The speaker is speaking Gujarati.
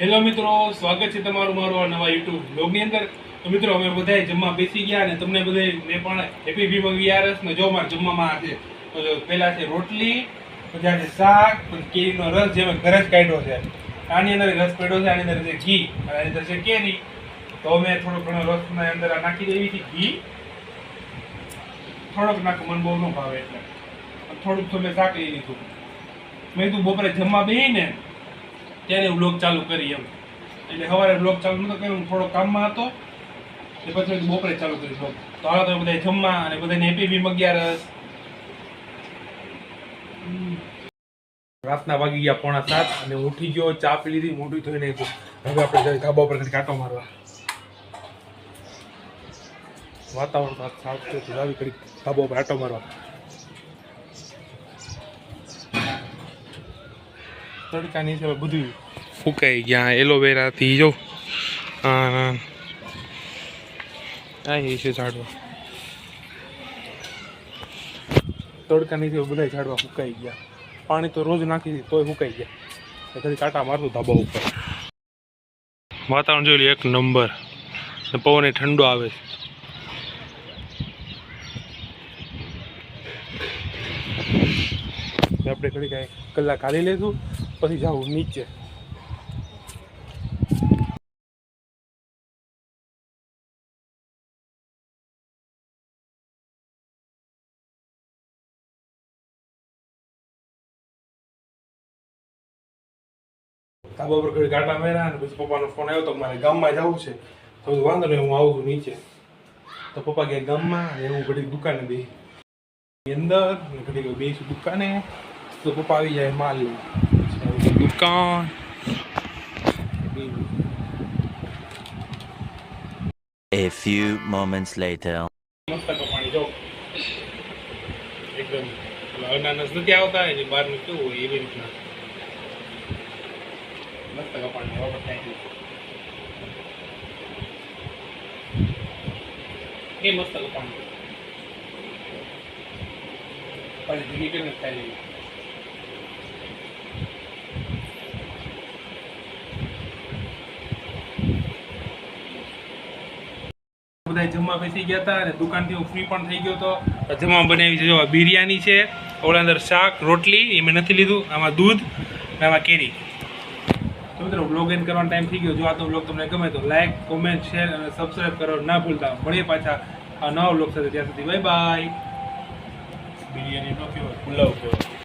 હેલો મિત્રો, સ્વાગત છે તમારું મારું આ નવા યુટ્યુબ બ્લોગની અંદર. તો મિત્રો, અમે બધાય જમવા બેસી ગયા અને તમને બધાય મેં પણ હેપી ભીમ વીઆરએસ ને જો મારે જમવામાં આજે પહેલાં છે રોટલી, પછી આજે શાક, પછી કેરીનો રસ જે મેં ઘરે જ કાઢ્યો છે. આની અંદર રસ પડ્યો છે, આની અંદર છે ઘી અને આની અંદર છે કેરી. તો અમે થોડો ઘણો રસના અંદર નાખી દેવી હતી ઘી. થોડોક નાખું, મન બહુ ન ભાવે એટલે. થોડુંક તો મેં શાક લઈ લીધું. મેં કીધું, બપોરે જમવા બેહીને ત્યારે બ્લોગ ચાલુ કરી એમ. એટલે સવારે બ્લોગ ચાલુ નતો કર્યો થોડો કામમાં હતો. એ પછી બપોરે ચાલુ કરી બ્લોગ તો હાલો તો બધા જમવા અને બધાને હેપી બી અગિયારસ રાતના વાગી ગયા પોણા સાત અને ઉઠી ગયો, ચા પી લીધી, મોઢું થઈને હવે આપણે ધાબા ઉપર કાંટો મારવા. વાતાવરણ સાફ છે ઘડી ધાબા ઉપર આટો મારવા. તડકા નીચે બધું ફૂંકાઈ ગયા એલોવેરાથી જો. આ છે ઝાડવા. તડકા નીચે બધા ઝાડવા ફૂંકાઈ ગયા. પાણી તો રોજ નાખી તોય ફૂંકાઈ ગયા. કદી કાંટા મારતું ધાબા ઉપર. વાતાવરણ જોઈ લો એક નંબર. ને પવન એ ઠંડો આવે છે. આપણે ઘડી કાંઈ કલાક હાલી લેશું. પછી જાવું નીચે. ધાબા પર ઘડી ગાંટા મેરા અને પછી પપ્પાનો ફોન આવ્યો તો મારે ગામમાં જવું છે. તો વાંધો નહીં, હું આવું છું નીચે. તો પપ્પા ગયા ગામમાં અને હું ઘડી દુકાને બે અંદર અને ઘડી બેસું દુકાને. તો પપ્પા આવી જાય માલ ગઈ દુકાન A few moments later. મસ્ત કપાણી જો એકદમ અનાનસ નથી આવતા એની બહારનું કેવું હોય એવી રીતના મસ્ત કપાણી ખાઈ ગયું એ મસ્ત કપાણી પછી ભીની કરીને ખાઈ લેવી બધા જમવા બેસી ગયા હતા અને દુકાનથી હું ફ્રી પણ થઈ ગયો હતો. જમવા બનાવી છે બિરયાની છે, ઓલા અંદર શાક, રોટલી, એ મેં નથી લીધું, આમાં દૂધ અને આમાં કેરી. તો મિત્રો બ્લોગ એન કરવાનો ટાઈમ થઈ ગયો. જો આ તો બ્લોગ તમને ગમે તો લાઈક કોમેન્ટ શેર અને સબસ્ક્રાઈબ કરો ના ભૂલતા. મળીએ પાછા આ નવા બ્લોગ સાથે. ત્યાં સુધી બાય બાય બિરયાની નો કહેવાય, પુલાવ કહેવાય.